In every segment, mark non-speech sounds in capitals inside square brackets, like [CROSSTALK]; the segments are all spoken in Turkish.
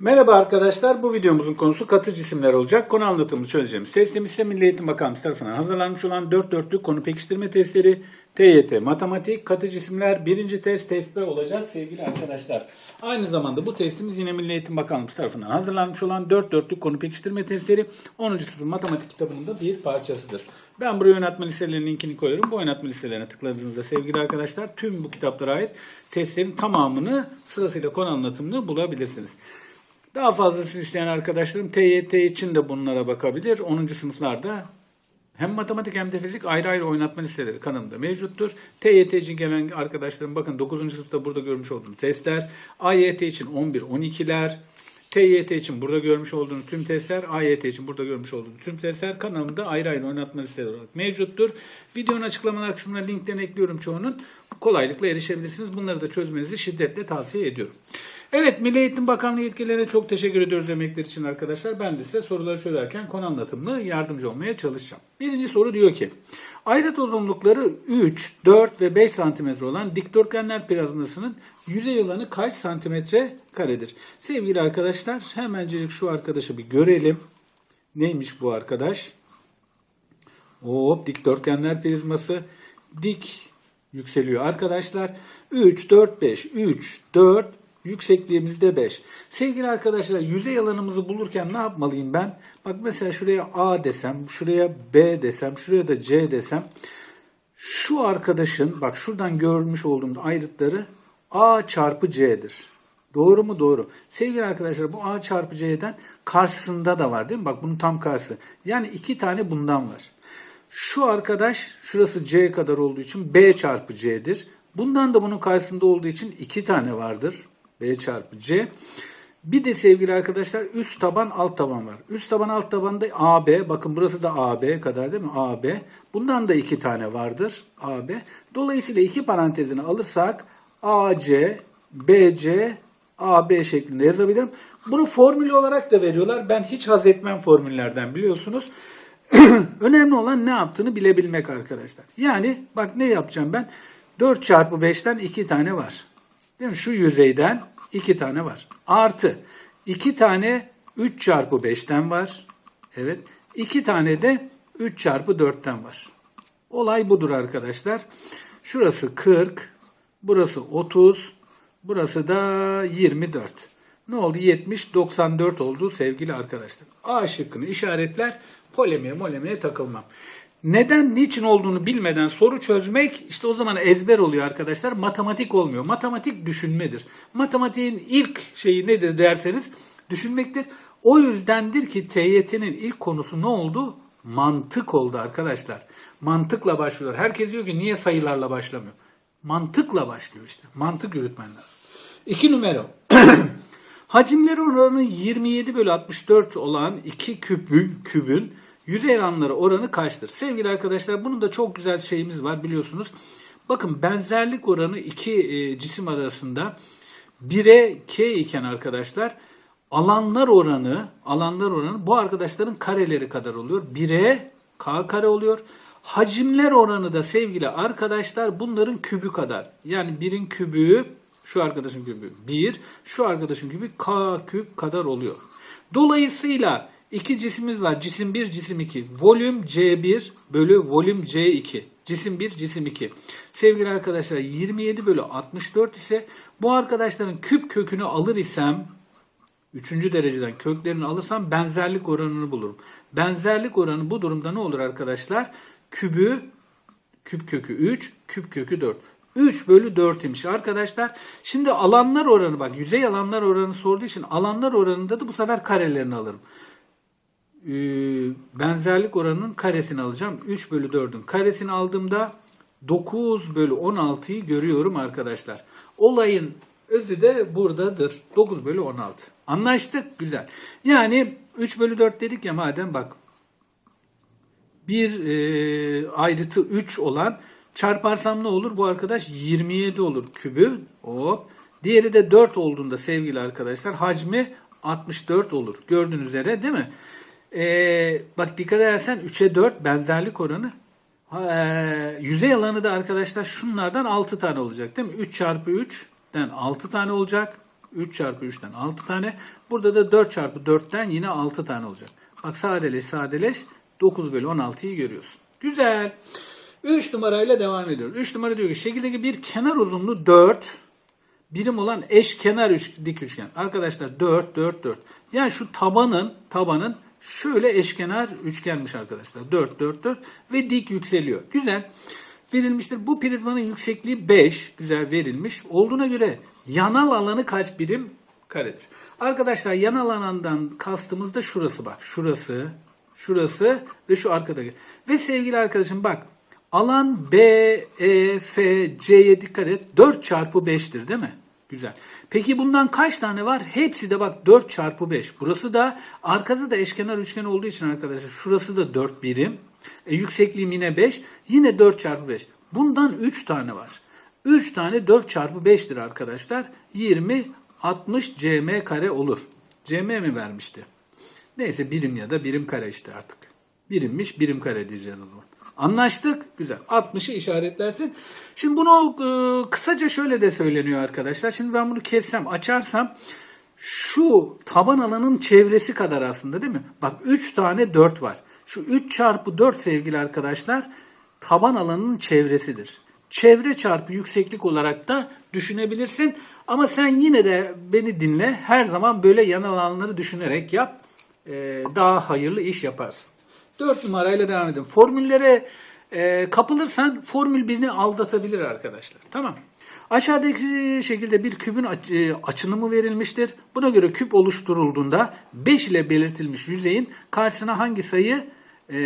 Merhaba arkadaşlar, bu videomuzun konusu katı cisimler olacak. Konu anlatımını çözeceğimiz testimiz ise Milli Eğitim Bakanlığı tarafından hazırlanmış olan 4 dörtlük konu pekiştirme testleri TYT Matematik Katı Cisimler birinci test test B olacak sevgili arkadaşlar. Aynı zamanda bu testimiz yine Milli Eğitim Bakanlığı tarafından hazırlanmış olan 4 dörtlük konu pekiştirme testleri 10. sınıf matematik kitabının da bir parçasıdır. Ben buraya oynatma listelerinin linkini koyuyorum. Bu oynatma listelerine tıkladığınızda sevgili arkadaşlar tüm bu kitaplara ait testlerin tamamını sırasıyla konu anlatımını bulabilirsiniz. Daha fazlasını isteyen arkadaşlarım TYT için de bunlara bakabilir. 10. sınıflarda hem matematik hem de fizik ayrı ayrı oynatma listeleri kanalımda mevcuttur. TYT için gelen arkadaşlarım bakın 9. sınıfta burada görmüş olduğunuz testler. AYT için 11-12'ler. TYT için burada görmüş olduğunuz tüm testler, AYT için burada görmüş olduğunuz tüm testler kanalımda ayrı ayrı oynatma listeleri olarak mevcuttur. Videonun açıklamalar kısmına linklerini ekliyorum çoğunun. Kolaylıkla erişebilirsiniz. Bunları da çözmenizi şiddetle tavsiye ediyorum. Evet, Milli Eğitim Bakanlığı yetkililerine çok teşekkür ediyoruz emekler için arkadaşlar. Ben de size soruları çözerken konu anlatımlı yardımcı olmaya çalışacağım. Birinci soru diyor ki, ayrıt uzunlukları 3, 4 ve 5 santimetre olan dikdörtgenler prizmasının yüzey alanı kaç santimetre karedir? Sevgili arkadaşlar, hemencecik şu arkadaşı bir görelim. Neymiş bu arkadaş? Hop dikdörtgenler prizması dik yükseliyor arkadaşlar. 3, 4, 5, 3, 4, yüksekliğimiz de 5. Sevgili arkadaşlar yüzey alanımızı bulurken ne yapmalıyım ben? Bak mesela şuraya A desem, şuraya B desem, şuraya da C desem. Şu arkadaşın bak şuradan görmüş olduğum ayrıtları A çarpı C'dir. Doğru mu? Doğru. Sevgili arkadaşlar bu A çarpı C'den karşısında da var değil mi? Bak bunun tam karşısı. Yani iki tane bundan var. Şu arkadaş şurası C kadar olduğu için B çarpı C'dir. Bundan da bunun karşısında olduğu için iki tane vardır. B çarpı C. Bir de sevgili arkadaşlar üst taban alt taban var. Üst taban alt tabanda AB. Bakın burası da AB kadar değil mi? AB. Bundan da iki tane vardır. AB. Dolayısıyla iki parantezini alırsak AC, BC, AB şeklinde yazabilirim. Bunu formül olarak da veriyorlar. Ben hiç haz etmem formüllerden biliyorsunuz. [CLEARS THROAT] Önemli olan ne yaptığını bilebilmek arkadaşlar. Yani bak ne yapacağım ben? 4 çarpı 5'ten 2 tane var. Değil mi? Şu yüzeyden 2 tane var. Artı 2 tane 3 çarpı 5'ten var. Evet. 2 tane de 3 çarpı 4'ten var. Olay budur arkadaşlar. Şurası 40, burası 30, burası da 24. Ne oldu? 70, 94 oldu sevgili arkadaşlar. A şıkkını işaretler, polemiğe molemiğe takılmam. Neden, niçin olduğunu bilmeden soru çözmek işte o zaman ezber oluyor arkadaşlar. Matematik olmuyor. Matematik düşünmedir. Matematiğin ilk şeyi nedir derseniz düşünmektir. O yüzdendir ki TYT'nin ilk konusu ne oldu? Mantık oldu arkadaşlar. Mantıkla başlıyor. Herkes diyor ki niye sayılarla başlamıyor? Mantıkla başlıyor işte. Mantık yürütmen lazım. İki numara. [CLEARS THROAT] Hacimleri oranı 27 bölü 64 olan iki küpün, kübün yüzey alanları oranı kaçtır? Sevgili arkadaşlar bunun da çok güzel şeyimiz var biliyorsunuz. Bakın benzerlik oranı iki e, cisim arasında 1'e k iken arkadaşlar alanlar oranı alanlar oranı bu arkadaşların kareleri kadar oluyor. 1'e k kare oluyor. Hacimler oranı da sevgili arkadaşlar bunların kübü kadar. Yani 1'in kübü şu arkadaşın kübü 1, şu arkadaşın kübü k küp kadar oluyor. Dolayısıyla iki cisimimiz var. Cisim 1, cisim 2. Volüm C1 bölü volüm C2. Cisim 1, cisim 2. Sevgili arkadaşlar 27 bölü 64 ise bu arkadaşların küp kökünü alır isem Üçüncü dereceden köklerini alırsam benzerlik oranını bulurum. Benzerlik oranı bu durumda ne olur arkadaşlar? Kübü küp kökü 3, küp kökü 4. 3 bölü 4 imiş arkadaşlar. Şimdi alanlar oranı bak yüzey alanlar oranı sorduğu için alanlar oranında da bu sefer karelerini alırım. Ee, benzerlik oranının karesini alacağım. 3 bölü 4'ün karesini aldığımda 9 bölü 16'yı görüyorum arkadaşlar. Olayın özü de buradadır. 9 bölü 16. Anlaştık? Güzel. Yani 3 bölü 4 dedik ya madem bak. Bir e, ayrıtı 3 olan çarparsam ne olur? Bu arkadaş 27 olur kübü. Hop. Diğeri de 4 olduğunda sevgili arkadaşlar hacmi 64 olur. Gördüğünüz üzere değil mi? Ee, bak dikkat edersen 3'e 4 benzerlik oranı. Ha, e, yüzey alanı da arkadaşlar şunlardan 6 tane olacak değil mi? 3 çarpı 3'den 6 tane olacak. 3 çarpı 3'ten 6 tane. Burada da 4 çarpı 4'ten yine 6 tane olacak. Bak sadeleş sadeleş 9 bölü 16'yı görüyorsun. Güzel. 3 numarayla devam ediyoruz. 3 numara diyor ki şekildeki bir kenar uzunluğu 4 birim olan eşkenar üç, dik üçgen. Arkadaşlar 4 4 4. Yani şu tabanın tabanın şöyle eşkenar üçgenmiş arkadaşlar. 4 4 4 ve dik yükseliyor. Güzel. Verilmiştir. Bu prizmanın yüksekliği 5. Güzel verilmiş. Olduğuna göre yanal alanı kaç birim karedir? Arkadaşlar yanal alandan kastımız da şurası bak. Şurası, şurası ve şu arkadaki. Ve sevgili arkadaşım bak Alan B, E, F, C'ye dikkat et. 4 çarpı 5'tir değil mi? Güzel. Peki bundan kaç tane var? Hepsi de bak 4 çarpı 5. Burası da arkası da eşkenar üçgen olduğu için arkadaşlar şurası da 4 birim. E, yüksekliğim yine 5. Yine 4 çarpı 5. Bundan 3 tane var. 3 tane 4 çarpı 5'tir arkadaşlar. 20, 60 cm kare olur. cm mi vermişti? Neyse birim ya da birim kare işte artık. Birimmiş birim kare diyeceğiz o. Anlaştık. Güzel. 60'ı işaretlersin. Şimdi bunu e, kısaca şöyle de söyleniyor arkadaşlar. Şimdi ben bunu kessem, açarsam şu taban alanın çevresi kadar aslında değil mi? Bak 3 tane 4 var. Şu 3 çarpı 4 sevgili arkadaşlar taban alanının çevresidir. Çevre çarpı yükseklik olarak da düşünebilirsin. Ama sen yine de beni dinle. Her zaman böyle yan alanları düşünerek yap. E, daha hayırlı iş yaparsın. 4 numarayla devam edelim. Formüllere e, kapılırsan formül birini aldatabilir arkadaşlar. Tamam. Aşağıdaki şekilde bir kübün e, açınımı verilmiştir. Buna göre küp oluşturulduğunda 5 ile belirtilmiş yüzeyin karşısına hangi sayı e,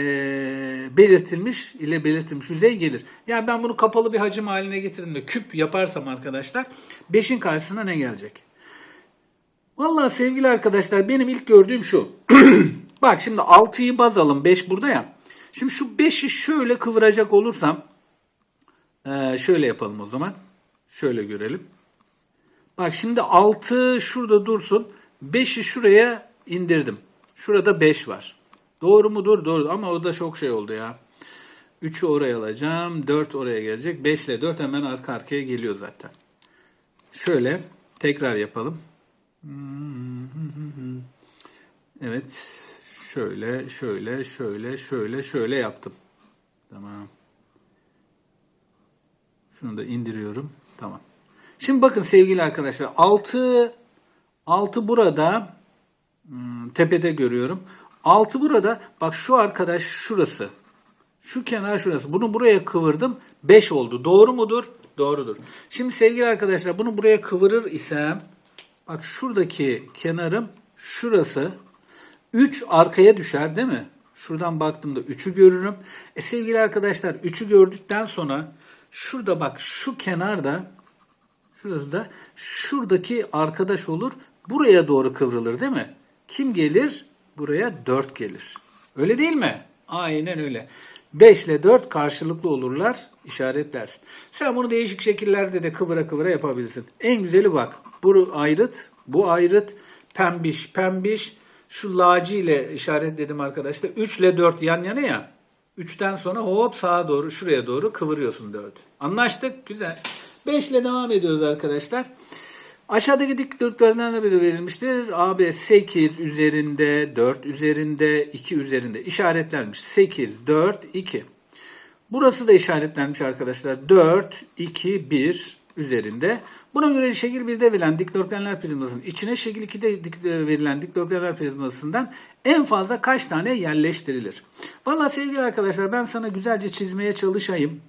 belirtilmiş ile belirtilmiş yüzey gelir. Yani ben bunu kapalı bir hacim haline getirdiğimde küp yaparsam arkadaşlar 5'in karşısına ne gelecek? Vallahi sevgili arkadaşlar benim ilk gördüğüm şu. [CLEARS THROAT] Bak şimdi 6'yı baz alın 5 burada ya. Şimdi şu 5'i şöyle kıvıracak olursam eee, şöyle yapalım o zaman. Şöyle görelim. Bak şimdi 6 şurada dursun. 5'i şuraya indirdim. Şurada 5 var. Doğru mudur? Doğru. Ama o da çok şey oldu ya. 3'ü oraya alacağım. 4 oraya gelecek. 5 ile 4 hemen arka arkaya geliyor zaten. Şöyle tekrar yapalım. Evet. Şöyle, şöyle, şöyle, şöyle, şöyle yaptım. Tamam. Şunu da indiriyorum. Tamam. Şimdi bakın sevgili arkadaşlar. 6 6 burada hmm, tepede görüyorum. 6 burada. Bak şu arkadaş şurası. Şu kenar şurası. Bunu buraya kıvırdım. 5 oldu. Doğru mudur? Doğrudur. Şimdi sevgili arkadaşlar bunu buraya kıvırır isem bak şuradaki kenarım şurası. 3 arkaya düşer değil mi? Şuradan baktığımda 3'ü görürüm. E sevgili arkadaşlar 3'ü gördükten sonra şurada bak şu kenarda şurası da şuradaki arkadaş olur. Buraya doğru kıvrılır değil mi? Kim gelir? Buraya 4 gelir. Öyle değil mi? Aynen öyle. 5 ile 4 karşılıklı olurlar. işaretlersin. Sen bunu değişik şekillerde de kıvıra kıvıra yapabilirsin. En güzeli bak. Bu ayrıt, bu ayrıt, pembiş, pembiş. Şu laci ile işaretledim arkadaşlar. 3 ile 4 yan yana ya. 3'ten sonra hop sağa doğru şuraya doğru kıvırıyorsun 4. Anlaştık. Güzel. 5 ile devam ediyoruz arkadaşlar. Aşağıdaki dikdörtgenlerden de biri verilmiştir. AB 8 üzerinde, 4 üzerinde, 2 üzerinde işaretlenmiş. 8, 4, 2. Burası da işaretlenmiş arkadaşlar. 4, 2, 1 üzerinde. Buna göre şekil 1'de verilen dikdörtgenler prizmasının içine şekil 2'de dik- e, verilen dikdörtgenler prizmasından en fazla kaç tane yerleştirilir? Valla sevgili arkadaşlar ben sana güzelce çizmeye çalışayım.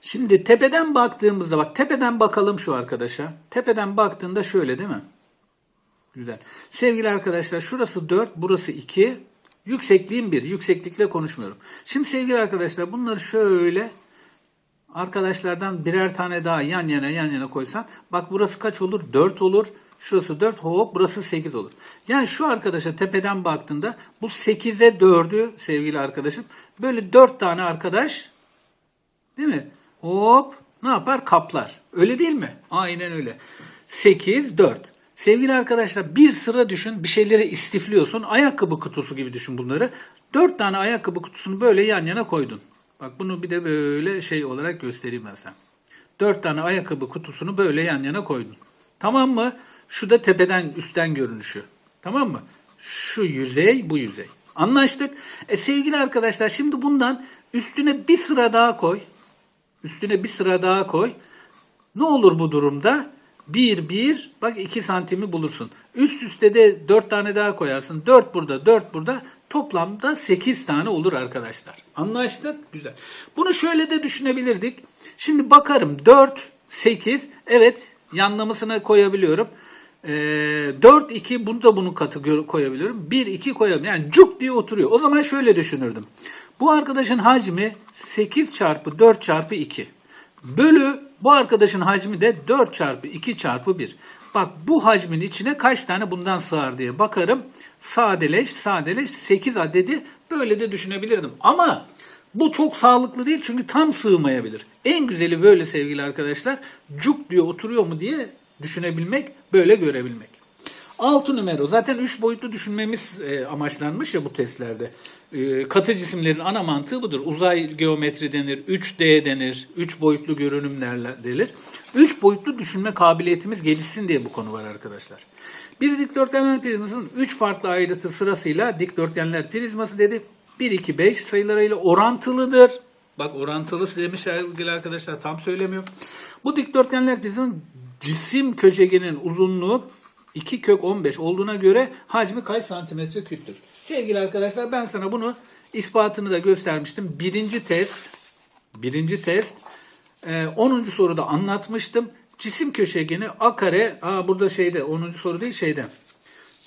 Şimdi tepeden baktığımızda bak tepeden bakalım şu arkadaşa. Tepeden baktığında şöyle değil mi? Güzel. Sevgili arkadaşlar şurası 4, burası 2. Yüksekliğim 1. Yükseklikle konuşmuyorum. Şimdi sevgili arkadaşlar bunları şöyle arkadaşlardan birer tane daha yan yana yan yana koysan bak burası kaç olur? 4 olur. Şurası 4 hop burası 8 olur. Yani şu arkadaşa tepeden baktığında bu 8'e 4'ü sevgili arkadaşım böyle 4 tane arkadaş Değil mi? Hop ne yapar? Kaplar. Öyle değil mi? Aynen öyle. 8, 4. Sevgili arkadaşlar bir sıra düşün. Bir şeyleri istifliyorsun. Ayakkabı kutusu gibi düşün bunları. 4 tane ayakkabı kutusunu böyle yan yana koydun. Bak bunu bir de böyle şey olarak göstereyim ben sana. 4 tane ayakkabı kutusunu böyle yan yana koydun. Tamam mı? Şu da tepeden üstten görünüşü. Tamam mı? Şu yüzey bu yüzey. Anlaştık. E sevgili arkadaşlar şimdi bundan üstüne bir sıra daha koy. Üstüne bir sıra daha koy. Ne olur bu durumda? 1, 1, bak 2 santimi bulursun. Üst üste de 4 tane daha koyarsın. 4 burada, 4 burada. Toplamda 8 tane olur arkadaşlar. Anlaştık? Güzel. Bunu şöyle de düşünebilirdik. Şimdi bakarım 4, 8, evet yanlamasına koyabiliyorum. Ee, 4, 2 bunu da bunun katı koyabiliyorum. 1, 2 koyabilirim. Yani cuk diye oturuyor. O zaman şöyle düşünürdüm. Bu arkadaşın hacmi 8 çarpı 4 çarpı 2. Bölü bu arkadaşın hacmi de 4 çarpı 2 çarpı 1. Bak bu hacmin içine kaç tane bundan sığar diye bakarım. Sadeleş, sadeleş 8 adedi böyle de düşünebilirdim. Ama bu çok sağlıklı değil çünkü tam sığmayabilir. En güzeli böyle sevgili arkadaşlar. Cuk diyor oturuyor mu diye düşünebilmek, böyle görebilmek. 6 numara. Zaten 3 boyutlu düşünmemiz e, amaçlanmış ya bu testlerde. E, katı cisimlerin ana mantığı budur. Uzay geometri denir, 3D denir, 3 boyutlu görünümler denir. 3 boyutlu düşünme kabiliyetimiz gelişsin diye bu konu var arkadaşlar. Bir dikdörtgenler prizmasının 3 farklı ayrıtı sırasıyla dikdörtgenler prizması dedi. 1, 2, 5 sayılarıyla orantılıdır. Bak orantılı demiş sevgili arkadaşlar tam söylemiyor. Bu dikdörtgenler prizmasının cisim köşegenin uzunluğu 2 kök 15 olduğuna göre hacmi kaç santimetre küptür? Sevgili arkadaşlar ben sana bunu ispatını da göstermiştim. Birinci test, birinci test, e, 10. soruda anlatmıştım. Cisim köşegeni a kare, aa burada şeyde 10. soru değil şeyde.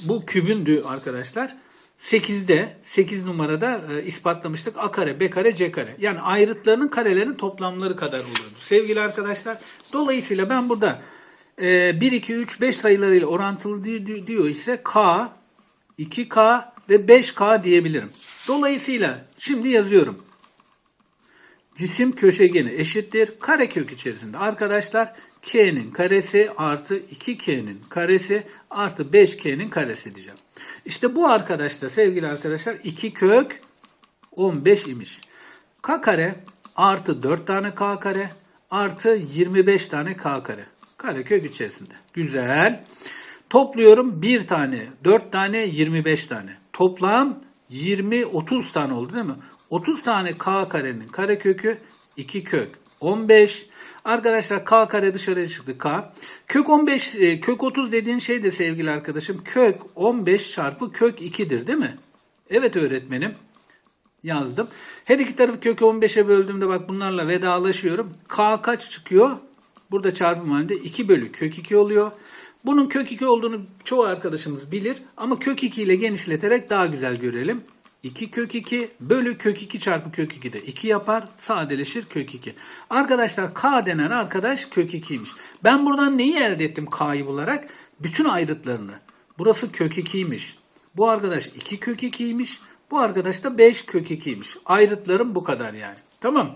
Bu kübündü arkadaşlar. 8'de 8 numarada e, ispatlamıştık. A kare, B kare, C kare. Yani ayrıtlarının karelerinin toplamları kadar oluyordu. Sevgili arkadaşlar dolayısıyla ben burada e, 1, 2, 3, 5 sayılarıyla orantılı di- di- diyor ise K, 2K ve 5K diyebilirim. Dolayısıyla şimdi yazıyorum. Cisim köşegeni eşittir. Karekök içerisinde arkadaşlar K'nin karesi artı 2K'nin karesi artı 5K'nin karesi diyeceğim. İşte bu arkadaş da sevgili arkadaşlar 2 kök 15 imiş. K kare artı 4 tane K kare artı 25 tane K kare. Karekök içerisinde. Güzel. Topluyorum 1 tane, 4 tane, 25 tane. Toplam 20, 30 tane oldu değil mi? 30 tane k karenin karekökü 2 kök 15. Arkadaşlar k kare dışarıya çıktı k. Kök 15, e, kök 30 dediğin şey de sevgili arkadaşım kök 15 çarpı kök 2'dir değil mi? Evet öğretmenim yazdım. Her iki tarafı kök 15'e böldüğümde bak bunlarla vedalaşıyorum. K kaç çıkıyor? Burada çarpım halinde 2 bölü kök 2 oluyor. Bunun kök 2 olduğunu çoğu arkadaşımız bilir ama kök 2 ile genişleterek daha güzel görelim. 2 kök 2 bölü kök 2 çarpı kök 2 de 2 yapar. Sadeleşir kök 2. Arkadaşlar k denen arkadaş kök 2'ymiş. Ben buradan neyi elde ettim k'yı bularak? Bütün ayrıtlarını. Burası kök 2'ymiş. Bu arkadaş 2 kök 2'ymiş. Bu arkadaş da 5 kök 2'ymiş. Ayrıtlarım bu kadar yani. Tamam.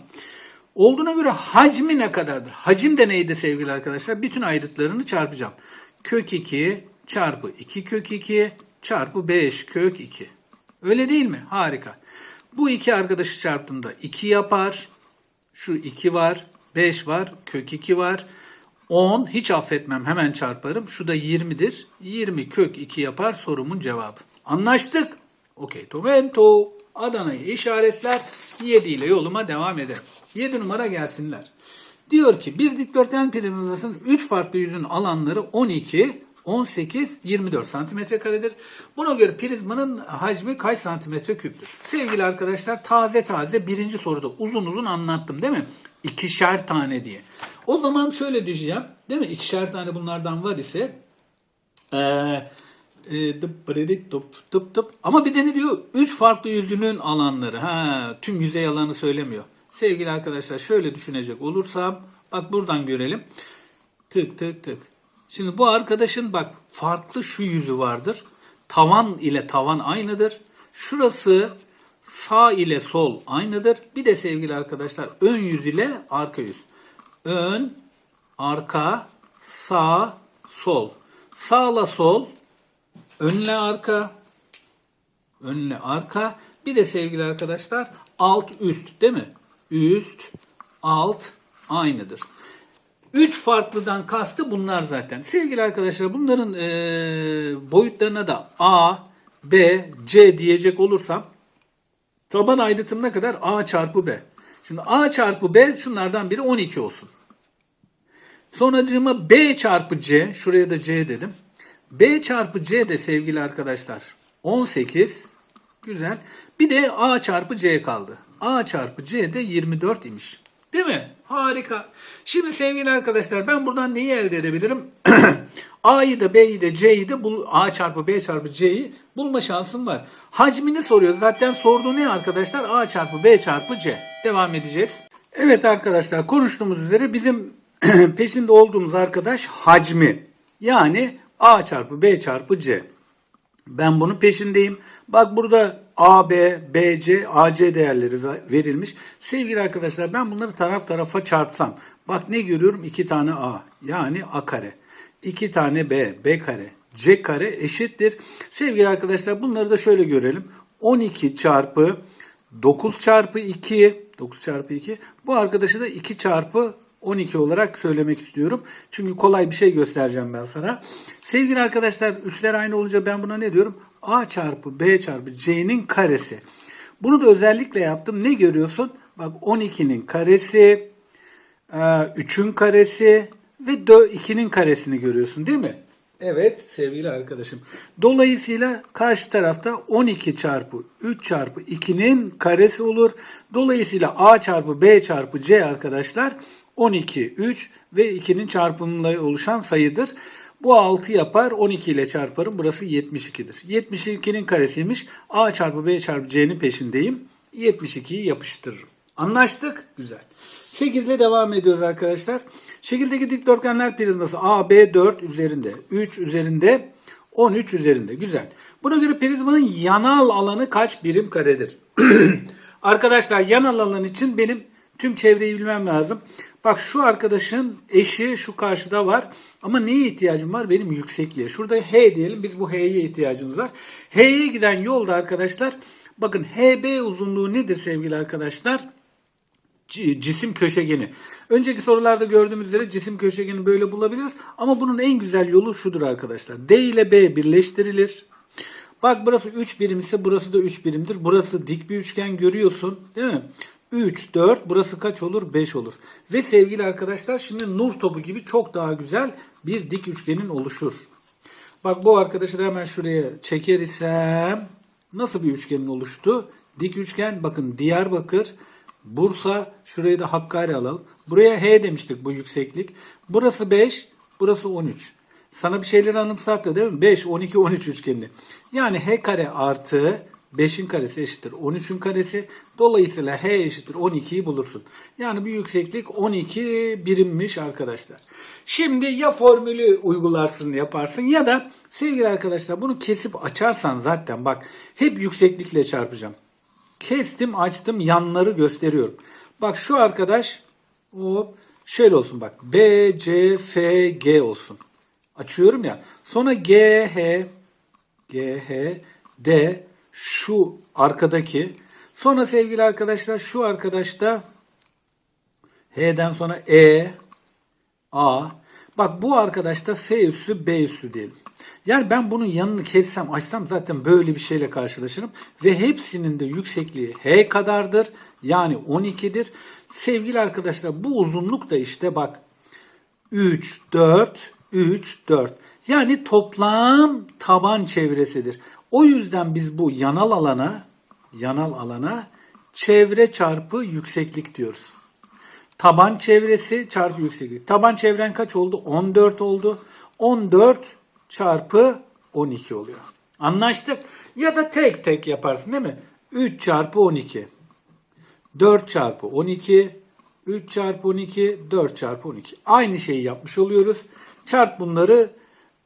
Olduğuna göre hacmi ne kadardır? Hacim de neydi sevgili arkadaşlar? Bütün ayrıtlarını çarpacağım. Kök 2 çarpı 2 kök 2 çarpı 5 kök 2. Öyle değil mi? Harika. Bu iki arkadaşı çarptığımda 2 yapar. Şu 2 var. 5 var. Kök 2 var. 10 hiç affetmem hemen çarparım. Şu da 20'dir. 20 kök 2 yapar sorumun cevabı. Anlaştık. Okey. Tomento. Adana'yı işaretler. 7 ile yoluma devam ederim. 7 numara gelsinler. Diyor ki bir dikdörtgen prizmasının 3 farklı yüzün alanları 12, 18, 24 santimetre karedir. Buna göre prizmanın hacmi kaç santimetre küptür? Sevgili arkadaşlar taze taze birinci soruda uzun uzun anlattım değil mi? İkişer tane diye. O zaman şöyle düşeceğim değil mi? İkişer tane bunlardan var ise eee e, dıp bırırıt dıp dıp dıp. Ama bir de ne diyor? Üç farklı yüzünün alanları. Ha, tüm yüzey alanı söylemiyor. Sevgili arkadaşlar şöyle düşünecek olursam bak buradan görelim. Tık tık tık. Şimdi bu arkadaşın bak farklı şu yüzü vardır. Tavan ile tavan aynıdır. Şurası sağ ile sol aynıdır. Bir de sevgili arkadaşlar ön yüz ile arka yüz. Ön, arka, sağ, sol. Sağla sol, önle arka, önle arka. Bir de sevgili arkadaşlar alt üst değil mi? Üst, alt aynıdır. Üç farklıdan kastı bunlar zaten. Sevgili arkadaşlar bunların eee, boyutlarına da A, B, C diyecek olursam taban ayrıtım ne kadar? A çarpı B. Şimdi A çarpı B şunlardan biri 12 olsun. Sonracığıma B çarpı C, şuraya da C dedim. B çarpı C de sevgili arkadaşlar 18. Güzel. Bir de A çarpı C kaldı. A çarpı C de 24 imiş. Değil mi? Harika. Şimdi sevgili arkadaşlar ben buradan neyi elde edebilirim? [CLEARS THROAT] A'yı da B'yi de C'yi de bul A çarpı B çarpı C'yi bulma şansım var. Hacmini soruyor. Zaten sorduğu ne arkadaşlar? A çarpı B çarpı C. Devam edeceğiz. Evet arkadaşlar konuştuğumuz üzere bizim [CLEARS THROAT] peşinde olduğumuz arkadaş hacmi. Yani A çarpı B çarpı C. Ben bunun peşindeyim. Bak burada A, B, B, C, A, C değerleri ve- verilmiş. Sevgili arkadaşlar ben bunları taraf tarafa çarpsam. Bak ne görüyorum? 2 tane A yani A kare. 2 tane B, B kare. C kare eşittir. Sevgili arkadaşlar bunları da şöyle görelim. 12 çarpı 9 çarpı 2 9 çarpı 2 bu arkadaşı da 2 çarpı 12 olarak söylemek istiyorum. Çünkü kolay bir şey göstereceğim ben sana. Sevgili arkadaşlar üstler aynı olunca ben buna ne diyorum? A çarpı B çarpı C'nin karesi. Bunu da özellikle yaptım. Ne görüyorsun? Bak 12'nin karesi, 3'ün karesi ve 2'nin karesini görüyorsun değil mi? Evet sevgili arkadaşım. Dolayısıyla karşı tarafta 12 çarpı 3 çarpı 2'nin karesi olur. Dolayısıyla A çarpı B çarpı C arkadaşlar 12, 3 ve 2'nin çarpımıyla oluşan sayıdır. Bu 6 yapar. 12 ile çarparım. Burası 72'dir. 72'nin karesiymiş. A çarpı B çarpı C'nin peşindeyim. 72'yi yapıştırırım. Anlaştık? Güzel. 8 ile devam ediyoruz arkadaşlar. Şekildeki dikdörtgenler prizması A, B 4 üzerinde, 3 üzerinde, 13 üzerinde. Güzel. Buna göre prizmanın yanal alanı kaç birim karedir? [CLEARS THROAT] arkadaşlar yanal alan için benim tüm çevreyi bilmem lazım. Bak şu arkadaşın eşi şu karşıda var. Ama neye ihtiyacım var? Benim yüksekliğe. Şurada H diyelim. Biz bu H'ye ihtiyacımız var. H'ye giden yolda arkadaşlar bakın HB uzunluğu nedir sevgili arkadaşlar? Cisim köşegeni. Önceki sorularda gördüğümüz üzere cisim köşegeni böyle bulabiliriz. Ama bunun en güzel yolu şudur arkadaşlar. D ile B birleştirilir. Bak burası 3 birim ise burası da 3 birimdir. Burası dik bir üçgen görüyorsun değil mi? 3, 4 burası kaç olur? 5 olur. Ve sevgili arkadaşlar şimdi nur topu gibi çok daha güzel bir dik üçgenin oluşur. Bak bu arkadaşı da hemen şuraya çeker isem nasıl bir üçgenin oluştu? Dik üçgen bakın Diyarbakır, Bursa, şurayı da Hakkari alalım. Buraya H demiştik bu yükseklik. Burası 5, burası 13. Sana bir şeyleri anımsattı değil mi? 5, 12, 13 üçgeni. Yani H kare artı 5'in karesi eşittir 13'ün karesi. Dolayısıyla H eşittir 12'yi bulursun. Yani bir yükseklik 12 birimmiş arkadaşlar. Şimdi ya formülü uygularsın yaparsın ya da sevgili arkadaşlar bunu kesip açarsan zaten bak hep yükseklikle çarpacağım. Kestim açtım yanları gösteriyorum. Bak şu arkadaş hop şöyle olsun bak B, C, F, G olsun. Açıyorum ya. Sonra G, H, G, H, D şu arkadaki. Sonra sevgili arkadaşlar şu arkadaşta H'den sonra E, A. Bak bu arkadaşta F üssü B üssü diyelim. Yani ben bunun yanını kessem açsam zaten böyle bir şeyle karşılaşırım. Ve hepsinin de yüksekliği H kadardır. Yani 12'dir. Sevgili arkadaşlar bu uzunluk da işte bak 3, 4, 3, 4. Yani toplam taban çevresidir. O yüzden biz bu yanal alana, yanal alana çevre çarpı yükseklik diyoruz. Taban çevresi çarpı yükseklik. Taban çevren kaç oldu? 14 oldu. 14 çarpı 12 oluyor. Anlaştık. Ya da tek tek yaparsın değil mi? 3 çarpı 12. 4 çarpı 12. 3 çarpı 12. 4 çarpı 12. Aynı şeyi yapmış oluyoruz. Çarp bunları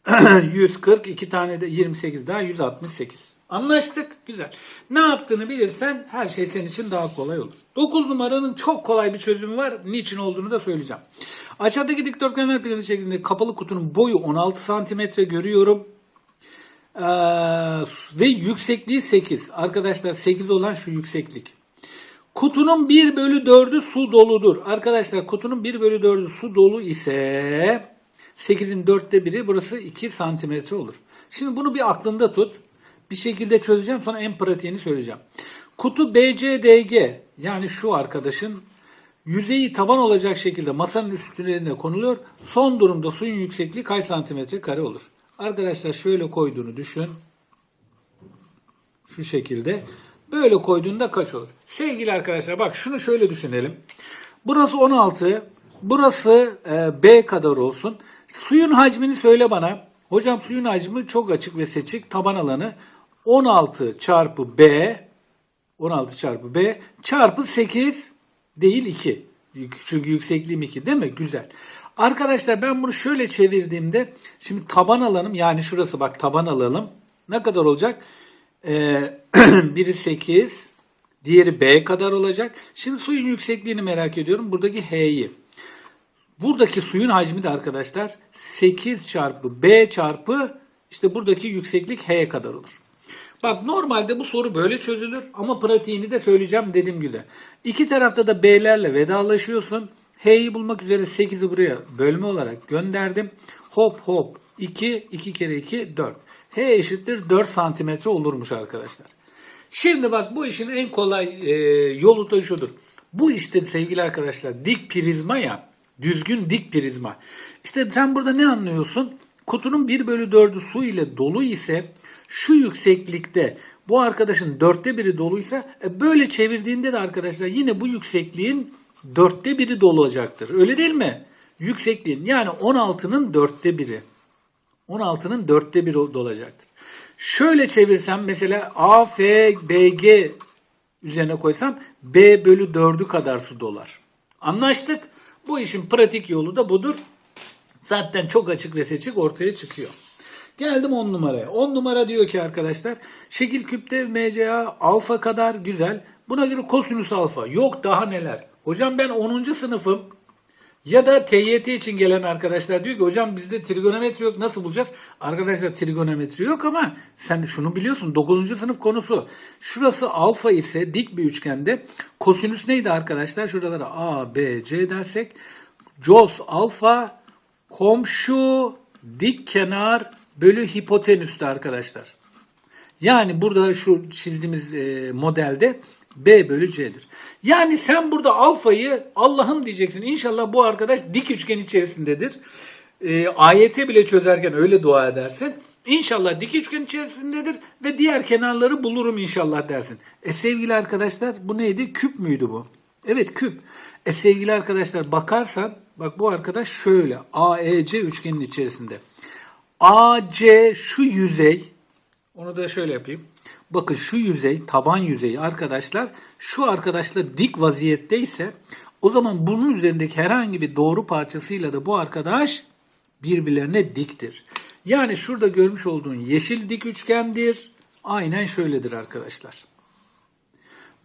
[CLEARS THROAT] 140. 2 tane de 28 daha 168. Anlaştık. Güzel. Ne yaptığını bilirsen her şey senin için daha kolay olur. 9 numaranın çok kolay bir çözümü var. Niçin olduğunu da söyleyeceğim. Aşağıdaki dikdörtgenler planı şeklinde kapalı kutunun boyu 16 santimetre görüyorum. Ee, ve yüksekliği 8. Arkadaşlar 8 olan şu yükseklik. Kutunun 1 bölü 4'ü su doludur. Arkadaşlar kutunun 1 bölü 4'ü su dolu ise 8'in 4'te 1'i burası 2 santimetre olur. Şimdi bunu bir aklında tut. Bir şekilde çözeceğim sonra en pratiğini söyleyeceğim. Kutu BCDG yani şu arkadaşın yüzeyi taban olacak şekilde masanın üstüne konuluyor. Son durumda suyun yüksekliği kaç santimetre kare olur? Arkadaşlar şöyle koyduğunu düşün. Şu şekilde. Böyle koyduğunda kaç olur? Sevgili arkadaşlar bak şunu şöyle düşünelim. Burası 16. Burası e, B kadar olsun. Suyun hacmini söyle bana. Hocam suyun hacmi çok açık ve seçik. Taban alanı 16 çarpı B 16 çarpı B çarpı 8 değil 2. Çünkü yüksekliğim 2 değil mi? Güzel. Arkadaşlar ben bunu şöyle çevirdiğimde şimdi taban alanım yani şurası bak taban alalım. Ne kadar olacak? Ee, [CLEARS THROAT] biri 8, diğeri B kadar olacak. Şimdi suyun yüksekliğini merak ediyorum. Buradaki H'yi. Buradaki suyun hacmi de arkadaşlar 8 çarpı B çarpı işte buradaki yükseklik H'ye kadar olur. Bak normalde bu soru böyle çözülür ama pratiğini de söyleyeceğim dediğim gibi. İki tarafta da B'lerle vedalaşıyorsun. H'yi bulmak üzere 8'i buraya bölme olarak gönderdim. Hop hop 2, 2 kere 2 4. H eşittir 4 santimetre olurmuş arkadaşlar. Şimdi bak bu işin en kolay e, yolu da şudur. Bu işte sevgili arkadaşlar dik prizma ya. Düzgün dik prizma. İşte sen burada ne anlıyorsun? Kutunun 1 bölü 4'ü su ile dolu ise şu yükseklikte bu arkadaşın dörtte biri doluysa e, böyle çevirdiğinde de arkadaşlar yine bu yüksekliğin dörtte biri dolacaktır. Öyle değil mi? Yüksekliğin yani 16'nın dörtte biri. 16'nın dörtte biri dolacaktır. Şöyle çevirsem mesela A, F, B, G üzerine koysam B bölü 4'ü kadar su dolar. Anlaştık. Bu işin pratik yolu da budur. Zaten çok açık ve seçik ortaya çıkıyor. Geldim 10 numaraya. 10 numara diyor ki arkadaşlar şekil küpte MCA alfa kadar güzel. Buna göre kosinüs alfa. Yok daha neler. Hocam ben 10. sınıfım. Ya da TYT için gelen arkadaşlar diyor ki hocam bizde trigonometri yok nasıl bulacağız? Arkadaşlar trigonometri yok ama sen şunu biliyorsun 9. sınıf konusu. Şurası alfa ise dik bir üçgende kosinüs neydi arkadaşlar? Şuralara A, B, C dersek cos alfa komşu dik kenar bölü hipotenüste arkadaşlar. Yani burada şu çizdiğimiz e, modelde B bölü C'dir. Yani sen burada alfayı Allah'ım diyeceksin. İnşallah bu arkadaş dik üçgen içerisindedir. E, AYT bile çözerken öyle dua edersin. İnşallah dik üçgen içerisindedir ve diğer kenarları bulurum inşallah dersin. E sevgili arkadaşlar bu neydi? Küp müydü bu? Evet küp. E sevgili arkadaşlar bakarsan bak bu arkadaş şöyle AEC üçgenin içerisinde. AC şu yüzey onu da şöyle yapayım. Bakın şu yüzey taban yüzeyi arkadaşlar şu arkadaşla dik vaziyette ise o zaman bunun üzerindeki herhangi bir doğru parçasıyla da bu arkadaş birbirlerine diktir. Yani şurada görmüş olduğun yeşil dik üçgendir. Aynen şöyledir arkadaşlar.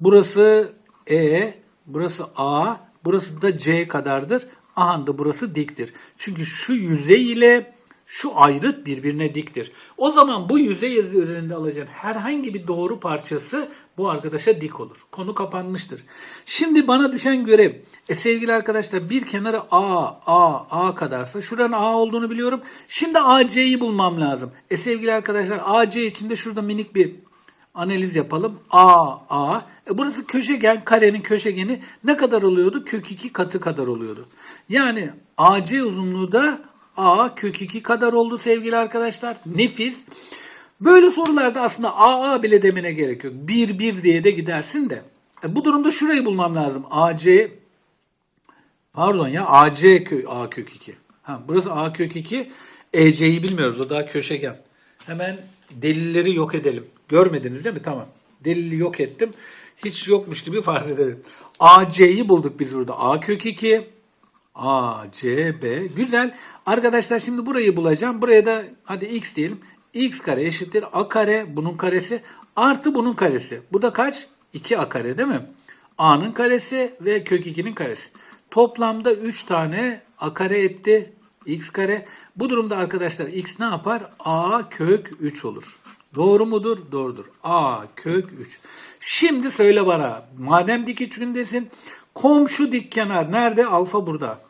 Burası E, burası A, burası da C kadardır. Aha da burası diktir. Çünkü şu yüzey ile şu ayrıt birbirine diktir. O zaman bu yüzey üzerinde alacağın herhangi bir doğru parçası bu arkadaşa dik olur. Konu kapanmıştır. Şimdi bana düşen görev. E sevgili arkadaşlar bir kenarı A, A, A kadarsa şuranın A olduğunu biliyorum. Şimdi AC'yi bulmam lazım. E sevgili arkadaşlar AC içinde şurada minik bir analiz yapalım. A, A. E burası köşegen, karenin köşegeni ne kadar oluyordu? Kök 2 katı kadar oluyordu. Yani AC uzunluğu da A kök 2 kadar oldu sevgili arkadaşlar. Nefis. Böyle sorularda aslında AA bile demene gerek yok. 1 1 diye de gidersin de. E bu durumda şurayı bulmam lazım. AC pardon ya AC kök A kök 2. Ha burası A kök 2. EC'yi bilmiyoruz. O daha köşegen. Hemen delilleri yok edelim. Görmediniz değil mi? Tamam. Delili yok ettim. Hiç yokmuş gibi farz edelim. AC'yi bulduk biz burada. A kök 2. A, C, B. Güzel. Arkadaşlar şimdi burayı bulacağım. Buraya da hadi x diyelim. x kare eşittir a kare bunun karesi artı bunun karesi. Bu da kaç? 2a kare değil mi? a'nın karesi ve kök 2'nin karesi. Toplamda 3 tane a kare etti. x kare. Bu durumda arkadaşlar x ne yapar? a kök 3 olur. Doğru mudur? Doğrudur. A kök 3. Şimdi söyle bana. Madem dik üçgendesin. Komşu dik kenar nerede? Alfa burada.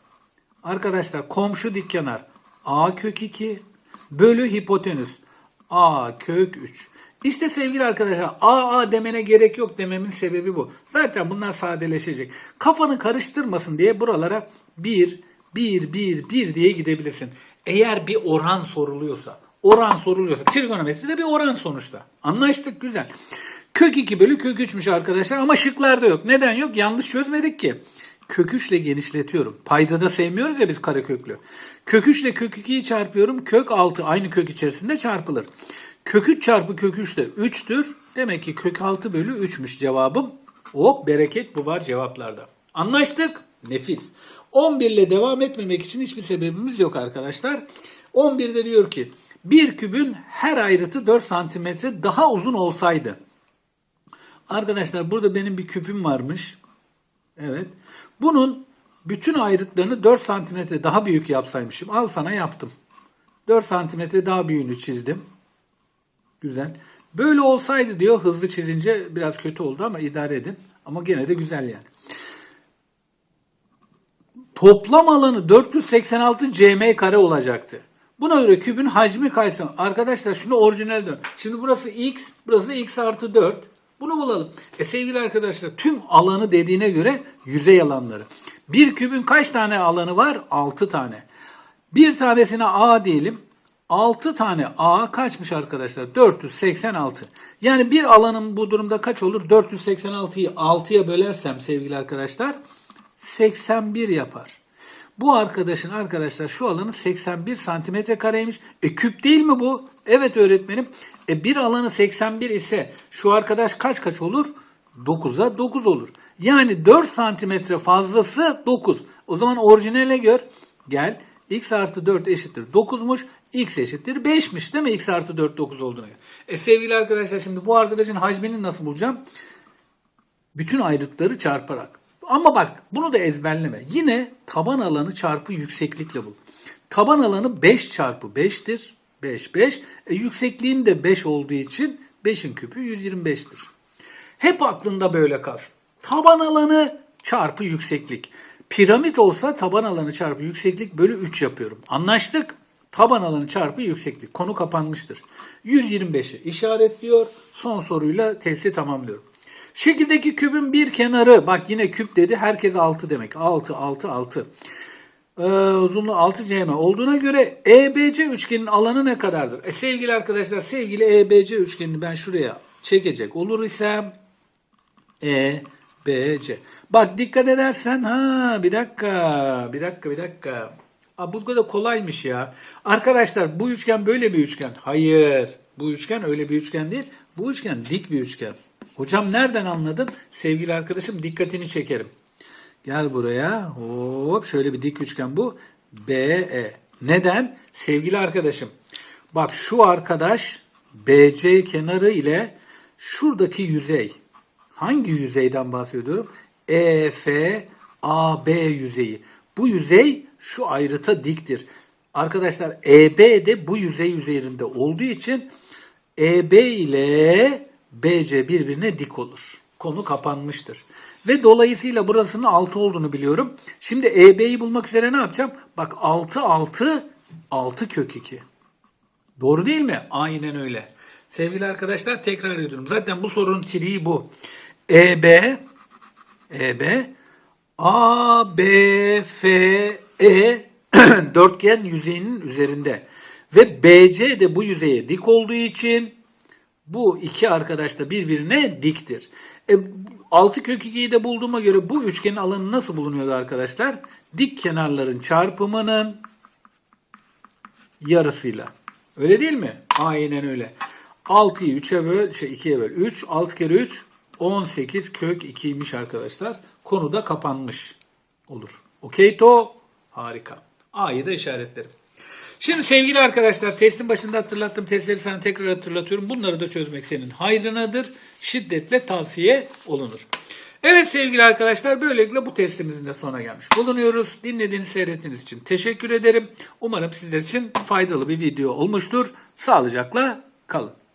Arkadaşlar komşu dik kenar A kök 2 bölü hipotenüs A kök 3. İşte sevgili arkadaşlar A A demene gerek yok dememin sebebi bu. Zaten bunlar sadeleşecek. Kafanı karıştırmasın diye buralara 1, 1, 1, 1 diye gidebilirsin. Eğer bir oran soruluyorsa, oran soruluyorsa, trigonometride bir oran sonuçta. Anlaştık güzel. Kök 2 bölü kök 3'müş arkadaşlar ama şıklarda yok. Neden yok? Yanlış çözmedik ki. Kök 3 ile genişletiyorum. Paydada sevmiyoruz ya biz kareköklü. Kök 3 ile kök 2'yi çarpıyorum. Kök 6 aynı kök içerisinde çarpılır. Kök 3 çarpı kök 3 de 3'tür. Demek ki kök 6 bölü 3'müş cevabım. Hop bereket bu var cevaplarda. Anlaştık. Nefis. 11 ile devam etmemek için hiçbir sebebimiz yok arkadaşlar. 11'de diyor ki bir kübün her ayrıtı 4 santimetre daha uzun olsaydı. Arkadaşlar burada benim bir küpüm varmış. Evet. Bunun bütün ayrıtlarını 4 santimetre daha büyük yapsaymışım. Al sana yaptım. 4 santimetre daha büyüğünü çizdim. Güzel. Böyle olsaydı diyor hızlı çizince biraz kötü oldu ama idare edin. Ama gene de güzel yani. Toplam alanı 486 cm kare olacaktı. Buna göre kübün hacmi kaçsa? Arkadaşlar şunu orijinal dön. Şimdi burası x, burası x artı 4. Bunu bulalım. E sevgili arkadaşlar tüm alanı dediğine göre yüzey alanları. Bir kübün kaç tane alanı var? 6 tane. Bir tanesine A diyelim. 6 tane A kaçmış arkadaşlar? 486. Yani bir alanın bu durumda kaç olur? 486'yı 6'ya bölersem sevgili arkadaşlar 81 yapar. Bu arkadaşın arkadaşlar şu alanı 81 santimetre kareymiş. E küp değil mi bu? Evet öğretmenim. E bir alanı 81 ise şu arkadaş kaç kaç olur? 9'a 9 olur. Yani 4 santimetre fazlası 9. O zaman orijinale gör. Gel. x artı 4 eşittir 9'muş. x eşittir 5'miş değil mi? x artı 4 9 olduğuna göre. E sevgili arkadaşlar şimdi bu arkadaşın hacmini nasıl bulacağım? Bütün ayrıtları çarparak. Ama bak bunu da ezberleme. Yine taban alanı çarpı yükseklikle bul. Taban alanı 5 çarpı 5'tir. 5, 5. E, yüksekliğin de 5 olduğu için 5'in küpü 125'tir. Hep aklında böyle kalsın. Taban alanı çarpı yükseklik. Piramit olsa taban alanı çarpı yükseklik bölü 3 yapıyorum. Anlaştık. Taban alanı çarpı yükseklik. Konu kapanmıştır. 125'i işaretliyor. Son soruyla testi tamamlıyorum. Şekildeki kübün bir kenarı, bak yine küp dedi, herkes 6 demek. 6, 6, 6. Ee, uzunluğu 6 cm olduğuna göre EBC üçgenin alanı ne kadardır? E, sevgili arkadaşlar, sevgili EBC üçgenini ben şuraya çekecek olur isem EBC. Bak dikkat edersen, ha bir dakika, bir dakika, bir dakika. Aa, bu da kolaymış ya. Arkadaşlar bu üçgen böyle bir üçgen. Hayır. Bu üçgen öyle bir üçgen değil. Bu üçgen dik bir üçgen. Hocam nereden anladın? Sevgili arkadaşım dikkatini çekerim. Gel buraya. Hop şöyle bir dik üçgen bu. BE. Neden? Sevgili arkadaşım. Bak şu arkadaş BC kenarı ile şuradaki yüzey. Hangi yüzeyden bahsediyorum? EF AB yüzeyi. Bu yüzey şu ayrıta diktir. Arkadaşlar EB de bu yüzey üzerinde olduğu için EB ile BC birbirine dik olur. Konu kapanmıştır. Ve dolayısıyla burasının 6 olduğunu biliyorum. Şimdi EB'yi bulmak üzere ne yapacağım? Bak 6 6 6 kök 2. Doğru değil mi? Aynen öyle. Sevgili arkadaşlar tekrar ediyorum. Zaten bu sorunun triği bu. EB EB A, B, F, E [CLEARS THROAT] dörtgen yüzeyinin üzerinde. Ve BC de bu yüzeye dik olduğu için bu iki arkadaş da birbirine diktir. E, 6 kök 2'yi de bulduğuma göre bu üçgenin alanı nasıl bulunuyordu arkadaşlar? Dik kenarların çarpımının yarısıyla. Öyle değil mi? Aynen öyle. 6'yı 3'e böl, şey 2'ye böl. 3, 6 kere 3, 18 kök 2'ymiş arkadaşlar. Konu da kapanmış olur. Okey to? Harika. A'yı da işaretlerim. Şimdi sevgili arkadaşlar testin başında hatırlattığım testleri sana tekrar hatırlatıyorum. Bunları da çözmek senin hayrınadır. Şiddetle tavsiye olunur. Evet sevgili arkadaşlar böylelikle bu testimizin de sona gelmiş bulunuyoruz. Dinlediğiniz seyrettiğiniz için teşekkür ederim. Umarım sizler için faydalı bir video olmuştur. Sağlıcakla kalın.